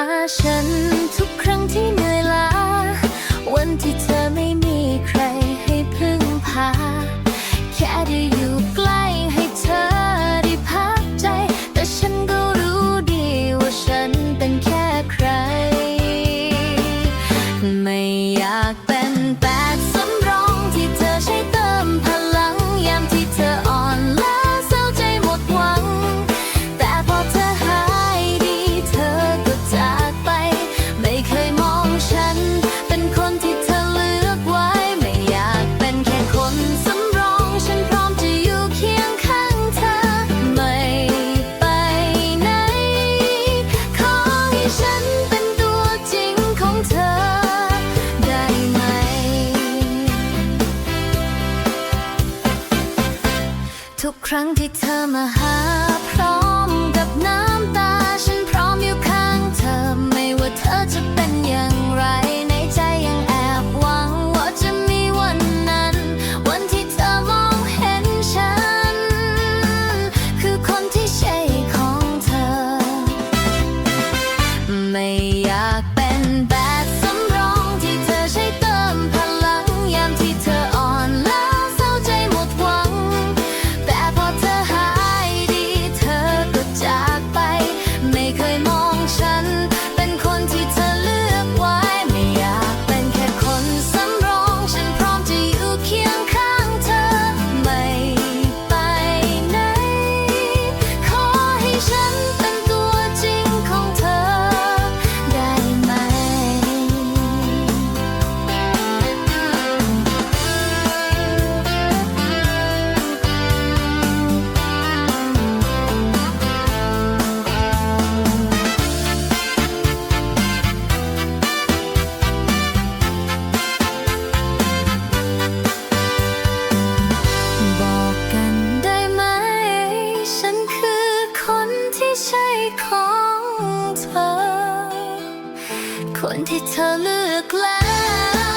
าฉันทุกครั้งที่เหนื่อยล้า วันที่เธอไม่มีใครให้พึ่งพา แค่ได้อยู่ใกล้ ครั้งที่เธอมาหาพร้อมกับน้ำตา ฉันพร้อมอยู่ข้างเธอ ไม่ว่าเธอจะเป็นอย่างไร คนที่เธอเลือกแล้ว